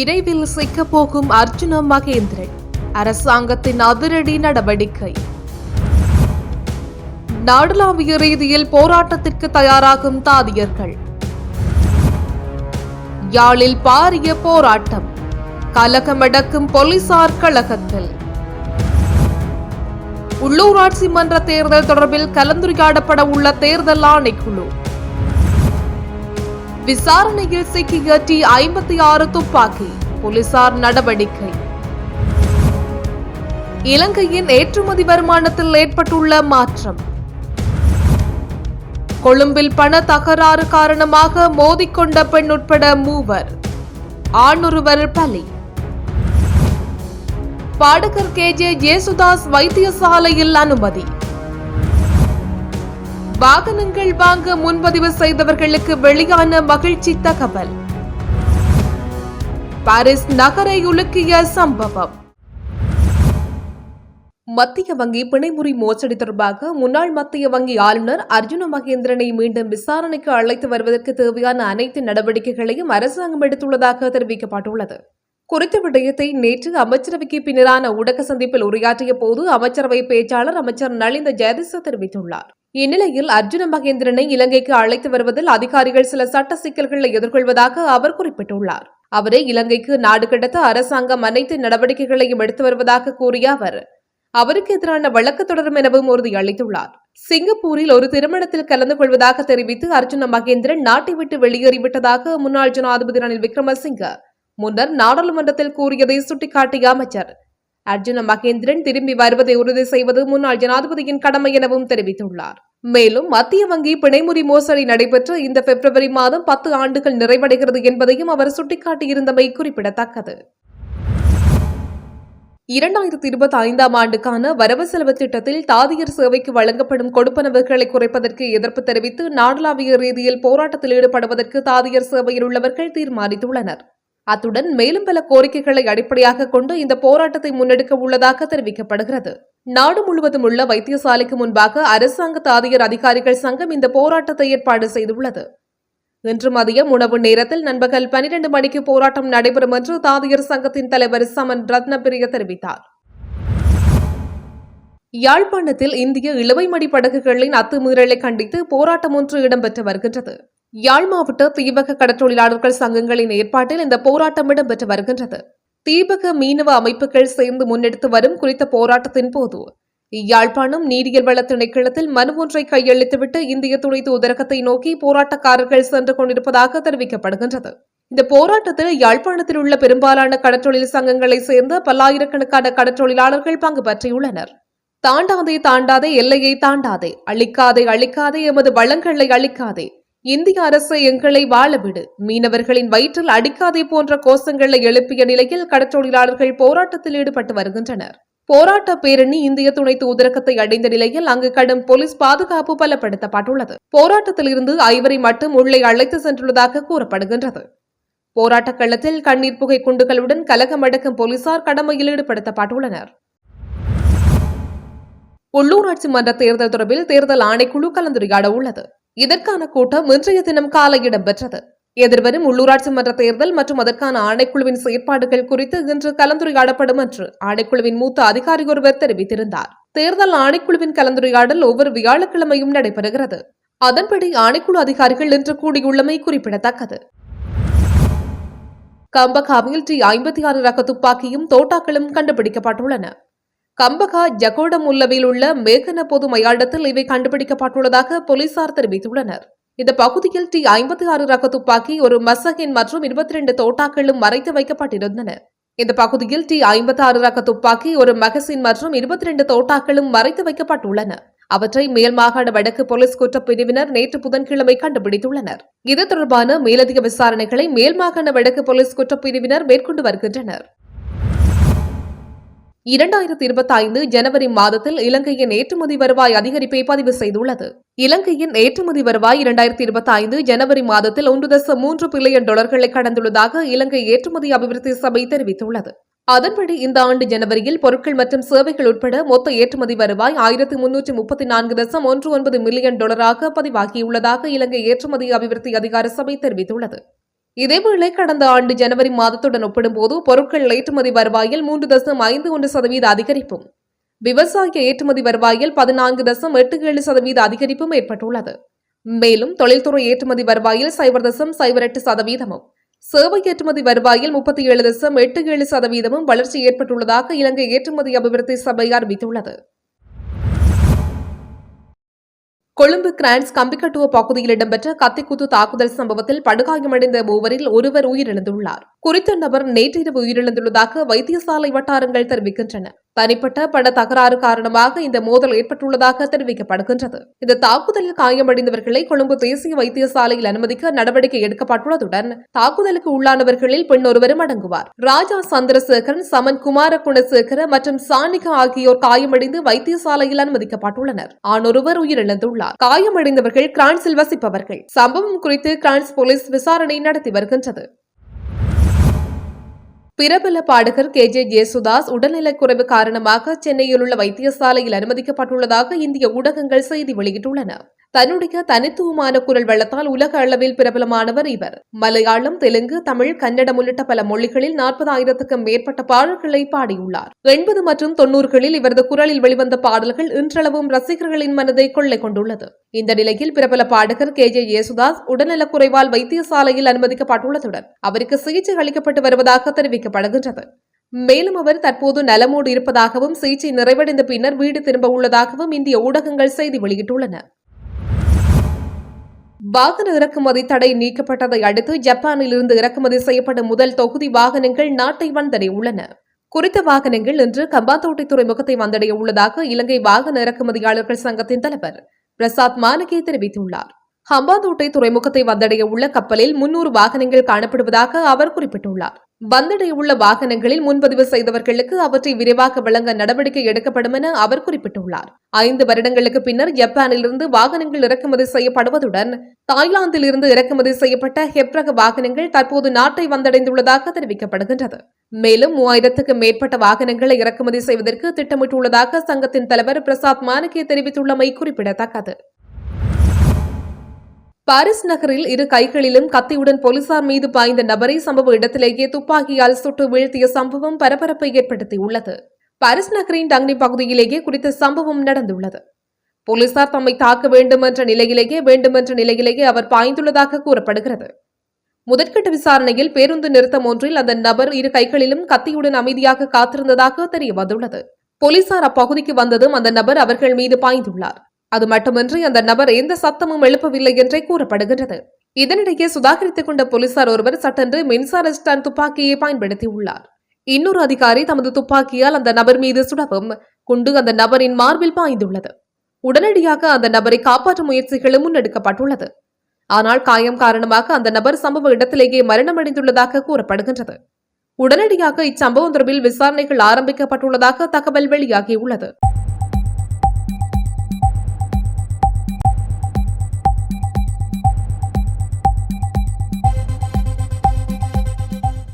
விரைவில் சிக்கப்போகும் அர்ஜுன மகேந்திரன். அரசாங்கத்தின் அதிரடி நடவடிக்கை. நாடளாவிய ரீதியில் போராட்டத்திற்கு தயாராகும் தாதியர்கள். யாழில் பாரிய போராட்டம். கலகமடக்கும் போலீசார் கழகத்தில். உள்ளூராட்சி மன்ற தேர்தல் தொடர்பில் கலந்துரையாடப்பட உள்ள தேர்தல் ஆணைக்குழு. விசாரணையில் சிக்கிய டி ஐம்பத்தி ஆறு துப்பாக்கி போலீசார் நடவடிக்கை. இலங்கையின் ஏற்றுமதி வருமானத்தில் ஏற்பட்டுள்ள மாற்றம். கொழும்பில் பண தகராறு காரணமாக மோதிக்கொண்ட பெண் உட்பட மூவர். ஆணொருவர் பலி. பாடகர் கே ஜே ஜேசுதாஸ் வைத்தியசாலையில் அனுமதி. வாகனங்கள் வாங்க முன்பதிவு செய்தவர்களுக்கு வெளியான மகிழ்ச்சி தகவல். பாரிஸ் நகரை உலுக்கிய சம்பவம். மத்திய வங்கி பிணைமுறை மோசடி தொடர்பாக முன்னாள் மத்திய வங்கி ஆளுநர் அர்ஜுன மகேந்திரனை மீண்டும் விசாரணைக்கு அழைத்து வருவதற்கு தேவையான அனைத்து நடவடிக்கைகளையும் அரசாங்கம் எடுத்துள்ளதாக தெரிவிக்கப்பட்டுள்ளது. குறித்த விடயத்தை நேற்று அமைச்சரவைக்கு பின்னரான ஊடக சந்திப்பில் உரையாற்றிய போது அமைச்சரவை பேச்சாளர் அமைச்சர் நலிந்த ஜெயதிச தெரிவித்துள்ளார். இந்நிலையில் அர்ஜுன மகேந்திரனை இலங்கைக்கு அழைத்து வருவதில் அதிகாரிகள் சில சட்ட சிக்கல்களை எதிர்கொள்வதாக அவர் குறிப்பிட்டுள்ளார். அவரை இலங்கைக்கு நாடு கடத்த அரசாங்கம் அனைத்து நடவடிக்கைகளையும் எடுத்து வருவதாக கூறிய அவர் அவருக்கு எதிரான வழக்கு தொடரும் எனவும் உறுதியளித்துள்ளார் சிங்கப்பூரில் ஒரு திருமணத்தில் கலந்து கொள்வதாக தெரிவித்து அர்ஜுன மகேந்திரன் நாட்டை விட்டு வெளியேறிவிட்டதாக முன்னாள் ஜனாதிபதி ரணில் விக்ரமசிங்க முன்னர் நாடாளுமன்றத்தில் கூறியதை சுட்டிக்காட்டிய அமைச்சர் அர்ஜுன மகேந்திரன் திரும்பி வருவதை உறுதி செய்வது முன்னாள் ஜனாதிபதியின் கடமை எனவும் தெரிவித்துள்ளார். மேலும் மத்திய வங்கி பிணைமுறி மோசடி நடைபெற்று இந்த பிப்ரவரி மாதம் பத்து ஆண்டுகள் நிறைவடைகிறது என்பதையும் அவர் சுட்டிக்காட்டியிருந்தமை குறிப்பிடத்தக்கது. இரண்டாயிரத்தி இருபத்தி ஐந்தாம் ஆண்டுக்கான வரவு செலவு திட்டத்தில் தாதியர் சேவைக்கு வழங்கப்படும் கொடுப்பனவுகளை குறைப்பதற்கு எதிர்ப்பு தெரிவித்து நாடளாவிய ரீதியில் போராட்டத்தில் ஈடுபடுவதற்கு தாதியர் சேவையில் உள்ளவர்கள் தீர்மானித்துள்ளனர். அத்துடன் மேலும் பல கோரிக்கைகளை அடிப்படையாக கொண்டு இந்த போராட்டத்தை முன்னெடுக்க உள்ளதாக தெரிவிக்கப்படுகிறது. நாடு முழுவதும் உள்ள வைத்தியசாலைக்கு முன்பாக அரசாங்க தாதியர் அதிகாரிகள் சங்கம் இந்த போராட்டத்தை ஏற்பாடு செய்துள்ளது. இன்று மதியம் உணவு நேரத்தில் நண்பகல் பனிரெண்டு மணிக்கு போராட்டம் நடைபெறும் என்று தாதியர் சங்கத்தின் தலைவர் சமன் ரத்னபிரிய தெரிவித்தார். யாழ்ப்பாணத்தில் இந்திய இழுவைமடி படகுகளின் அத்துமீறலை கண்டித்து போராட்டம் ஒன்று இடம்பெற்று வருகின்றது. யாழ் மாவட்ட தீபக கடற்றொழிலாளர்கள் சங்கங்களின் ஏற்பாட்டில் இந்த போராட்டம் இடம்பெற்று வருகின்றது. தீபக மீனவ அமைப்புகள் சேர்ந்து முன்னெடுத்து வரும் குறித்த போராட்டத்தின் போது யாழ்ப்பாணம் நீரியல் வள திணைக்களத்தில் மனு ஒன்றை கையளித்துவிட்டு இந்திய துணை தூதரகத்தை நோக்கி போராட்டக்காரர்கள் சென்று கொண்டிருப்பதாக தெரிவிக்கப்படுகின்றது. இந்த போராட்டத்தில் யாழ்ப்பாணத்தில் உள்ள பெரும்பாலான கடற்றொழில் சங்கங்களை சேர்ந்த பல்லாயிரக்கணக்கான கடற்றொழிலாளர்கள் பங்கு பற்றியுள்ளனர். தாண்டாதே தாண்டாதே எல்லையை தாண்டாதே அழிக்காதே அழிக்காதே எமது வளங்களை அழிக்காதே இந்திய அரசு எங்களை வாழவிடு மீனவர்களின் வயிற்றில் அடிக்காதே போன்ற கோஷங்களை எழுப்பிய நிலையில் கடற்றொழிலாளர்கள் போராட்டத்தில் ஈடுபட்டு வருகின்றனர். போராட்ட பேரணி இந்திய துணை தூதரகத்தை அடைந்த நிலையில் அங்கு கடும் போலீஸ் பாதுகாப்பு பலப்படுத்தப்பட்டுள்ளது. போராட்டத்தில் இருந்து ஐவரை மட்டும் உள்ளே அழைத்து சென்றுள்ளதாக கூறப்படுகின்றது. போராட்ட களத்தில் கண்ணீர் புகை குண்டுகளுடன் கலகமடக்கும் போலீசார் கடமையில் ஈடுபடுத்தப்பட்டுள்ளனர். உள்ளூராட்சி மன்ற தேர்தல் தொடர்பில் தேர்தல் ஆணைக்குழு கலந்துரையாட உள்ளது இதற்கான கூட்டம் இன்றைய தினம் காலை இடம்பெற்றது. எதிர்வரும் உள்ளூராட்சி மன்ற தேர்தல் மற்றும் அதற்கான ஆணைக்குழுவின் செயற்பாடுகள் குறித்து இன்று கலந்துரையாடப்படும் என்று ஆணைக்குழுவின் மூத்த அதிகாரி ஒருவர் தெரிவித்திருந்தார். தேர்தல் ஆணைக்குழுவின் கலந்துரையாடல் ஒவ்வொரு வியாழக்கிழமையும் நடைபெறுகிறது. அதன்படி ஆணைக்குழு அதிகாரிகள் இன்று கூடியுள்ளமை குறிப்பிடத்தக்கது. கம்பகாவில் டி ஐம்பத்தி ஆறு ரக துப்பாக்கியும் தோட்டாக்களும் கண்டுபிடிக்கப்பட்டுள்ளன. கம்பகா ஜகோடமுல்லவில் உள்ள மேகன பொது மயானத்தில் இவை கண்டுபிடிக்கப்பட்டுள்ளதாக போலீசார் தெரிவித்துள்ளனர். இந்த பகுதியில் டி ஐம்பத்தி ஆறு ரக துப்பாக்கி ஒரு மசகின் மற்றும் இருபத்தி ரெண்டு தோட்டாக்களும் மறைத்து வைக்கப்பட்டிருந்தன. இந்த பகுதியில் டி ஐம்பத்தி ஆறு ரக துப்பாக்கி ஒரு மகசின் மற்றும் இருபத்தி ரெண்டு தோட்டாக்களும் மறைத்து வைக்கப்பட்டுள்ளன. அவற்றை மேல் மாகாண வடக்கு போலீஸ் குற்றப் பிரிவினர் நேற்று புதன்கிழமை கண்டுபிடித்துள்ளனர். இது தொடர்பான மேலதிக விசாரணைகளை மேல் மாகாண வடக்கு போலீஸ் குற்றப் பிரிவினர் மேற்கொண்டு வருகின்றனர். இரண்டாயிரத்தி இருபத்தி ஐந்து ஜனவரி மாதத்தில் இலங்கையின் ஏற்றுமதி வருவாய் அதிகரிப்பை பதிவு செய்துள்ளது. இலங்கையின் ஏற்றுமதி வருவாய் இரண்டாயிரத்தி இருபத்தி ஐந்து ஜனவரி மாதத்தில் ஒன்று தசம் மூன்று பில்லியன் டாலர்களை கடந்துள்ளதாக இலங்கை ஏற்றுமதி அபிவிருத்தி சபை தெரிவித்துள்ளது. அதன்படி இந்த ஆண்டு ஜனவரியில் பொருட்கள் மற்றும் சேவைகள் உட்பட மொத்த ஏற்றுமதி வருவாய் ஆயிரத்தி முன்னூற்றி முப்பத்தி நான்கு தசம் ஒன்று ஒன்பது மில்லியன் டாலராக பதிவாகியுள்ளதாக இலங்கை ஏற்றுமதி அபிவிருத்தி அதிகார சபை தெரிவித்துள்ளது. இதேவேளை கடந்த ஆண்டு ஜனவரி மாதத்துடன் ஒப்பிடும்போது பொருட்கள் ஏற்றுமதி வருவாயில் மூன்று தசம் ஐந்து ஒன்று சதவீத அதிகரிப்பும் விவசாய ஏற்றுமதி வருவாயில் பதினான்கு தசம் எட்டு ஏழு சதவீத அதிகரிப்பும் ஏற்பட்டுள்ளது. மேலும் தொழில்துறை ஏற்றுமதி வருவாயில் சைபர் தசம் சைபர் எட்டு சதவீதமும் சேவை ஏற்றுமதி வருவாயில் முப்பத்தி ஏழு தசம் எட்டு ஏழு சதவீதமும் வளர்ச்சி ஏற்பட்டுள்ளதாக இலங்கை ஏற்றுமதி அபிவிருத்தி சபை அறிவித்துள்ளது. கொழும்பு கிரான்ஸ் கம்பிக்கட்டுவ பகுதியில் இடம்பெற்ற கத்திக்குத்து தாக்குதல் சம்பவத்தில் படுகாயமடைந்த மூவரில் ஒருவர் உயிரிழந்துள்ளார். குறித்த நபர் நேற்றிரவு உயிரிழந்துள்ளதாக வைத்தியசாலை வட்டாரங்கள் தெரிவிக்கின்றன. தனிப்பட்ட பட தகராறு காரணமாக இந்த மோதல் ஏற்பட்டுள்ளதாக தெரிவிக்கப்படுகின்றது. இந்த தாக்குதலில் காயமடைந்தவர்களை கொழும்பு தேசிய வைத்தியசாலையில் அனுமதிக்க நடவடிக்கை எடுக்கப்பட்டுள்ளதுடன் தாக்குதலுக்கு உள்ளானவர்களில் பெண் ஒருவரும் அடங்குவார். ராஜா சந்திரசேகரன் சமன் குமார குணசேகர மற்றும் சானிகா ஆகியோர் காயமடைந்து வைத்தியசாலையில் அனுமதிக்கப்பட்டுள்ளனர். ஆணொருவர் உயிரிழந்துள்ளார். காயமடைந்தவர்கள் கிரான்ஸில் வசிப்பவர்கள். சம்பவம் குறித்து கிரான்ஸ் போலீஸ் விசாரணை நடத்தி வருகின்றது. பிரபல பாடகர் கே ஜே ஜேசுதாஸ் உடல்நலக்குறைவு காரணமாக சென்னையில் உள்ள வைத்தியசாலையில் அனுமதிக்கப்பட்டுள்ளதாக இந்திய ஊடகங்கள் செய்தி வெளியிட்டுள்ளன. தன்னுடைய தனித்துவமான குரல் வளத்தால் உலக அளவில் பிரபலமானவர் இவர். மலையாளம் தெலுங்கு தமிழ் கன்னடம் உள்ளிட்ட பல மொழிகளில் நாற்பதாயிரத்துக்கும் மேற்பட்ட பாடல்களை பாடியுள்ளார். எண்பது மற்றும் தொன்னூறுகளில் இவரது குரலில் வெளிவந்த பாடல்கள் இன்றளவும் ரசிகர்களின் மனதை கொள்ளை கொண்டுள்ளது. இந்த நிலையில் பிரபல பாடகர் கே. ஜே. யேசுதாஸ் உடல்நலக்குறைவால் வைத்தியசாலையில் அனுமதிக்கப்பட்டுள்ளதுடன் அவருக்கு சிகிச்சை அளிக்கப்பட்டு வருவதாக தெரிவிக்கப்படுகின்றது. மேலும் அவர் தற்போது நலமோடு இருப்பதாகவும் சிகிச்சை நிறைவடைந்த பின்னர் வீடு திரும்ப உள்ளதாகவும் இந்திய ஊடகங்கள் செய்தி வெளியிட்டுள்ளன. வாகன இறக்குமதி தடை நீக்கப்பட்டதை அடுத்து ஜப்பானில் இருந்து இறக்குமதி செய்யப்படும் முதல் தொகுதி வாகனங்கள் நாட்டை வந்தடையுள்ளன குறித்த வாகனங்கள் இன்று கம்பாத்தோட்டை துறைமுகத்தை வந்தடைய உள்ளதாக இலங்கை வாகன இறக்குமதியாளர்கள் சங்கத்தின் தலைவர் பிரசாத் மானகே தெரிவித்துள்ளார். ஹம்பாந்தோட்டை துறைமுகத்தை வந்தடைய உள்ள கப்பலில் முன்னூறு வாகனங்கள் காணப்படுவதாக அவர் குறிப்பிட்டுள்ளார். வந்தடைய உள்ள வாகனங்களில் முன்பதிவு செய்தவர்களுக்கு அவற்றை விரைவாக வழங்க நடவடிக்கை எடுக்கப்படும் என அவர் குறிப்பிட்டுள்ளார். ஐந்து வருடங்களுக்கு பின்னர் ஜப்பானிலிருந்து வாகனங்கள் இறக்குமதி செய்யப்படுவதுடன் தாய்லாந்தில் இருந்து இறக்குமதி செய்யப்பட்ட ஹெப்ரக வாகனங்கள் தற்போது நாட்டை வந்தடைந்துள்ளதாக தெரிவிக்கப்படுகின்றது. மேலும் மூவாயிரத்துக்கு மேற்பட்ட வாகனங்களை இறக்குமதி செய்வதற்கு திட்டமிட்டுள்ளதாக சங்கத்தின் தலைவர் பிரசாத் மானகே தெரிவித்துள்ளமை குறிப்பிடத்தக்கது. பாரிஸ் நகரில் இரு கைகளிலும் கத்தியுடன் போலீசார் மீது பாய்ந்த நபரை சம்பவ இடத்திலேயே துப்பாக்கியால் சுட்டு வீழ்த்திய சம்பவம் பரபரப்பை ஏற்படுத்தியுள்ளது. பாரிஸ் நகரின் டங்னி பகுதியிலேயே குறித்த சம்பவம் நடந்துள்ளது. போலீசார் தம்மை தாக்க வேண்டும் என்ற நிலையிலேயே வேண்டும் என்ற நிலையிலேயே அவர் பாய்ந்துள்ளதாக கூறப்படுகிறது. முதற்கட்ட விசாரணையில் பேருந்து நிறுத்தம் ஒன்றில் அந்த நபர் இரு கைகளிலும் கத்தியுடன் அமைதியாக காத்திருந்ததாக தெரிய வந்துள்ளது போலீசார் அப்பகுதிக்கு வந்ததும் அந்த நபர் அவர்கள் மீது பாய்ந்துள்ளார். அது மட்டுமின்றி அந்த நபர் எந்த சத்தமும் எழுப்பவில்லை என்றே கூறப்படுகின்றது. இதனிடையே சுதாகரித்துக் கொண்ட போலீசார் ஒருவர் சட்டென்று மின்சார ஸ்டாண்ட் துப்பாக்கியை பயன்படுத்தியுள்ளார். இன்னொரு அதிகாரி தமது துப்பாக்கியால் அந்த நபர் மீது சுடவும் குண்டு அந்த நபரின் மார்பில் பாய்ந்துள்ளது. உடனடியாக அந்த நபரை காப்பாற்றும் முயற்சிகளும் முன்னெடுக்கப்பட்டுள்ளது. ஆனால் காயம் காரணமாக அந்த நபர் சம்பவ இடத்திலேயே மரணமடைந்துள்ளதாக கூறப்படுகின்றது. உடனடியாக இச்சம்பவம் தொடர்பில் விசாரணைகள் ஆரம்பிக்கப்பட்டுள்ளதாக தகவல் வெளியாகியுள்ளது.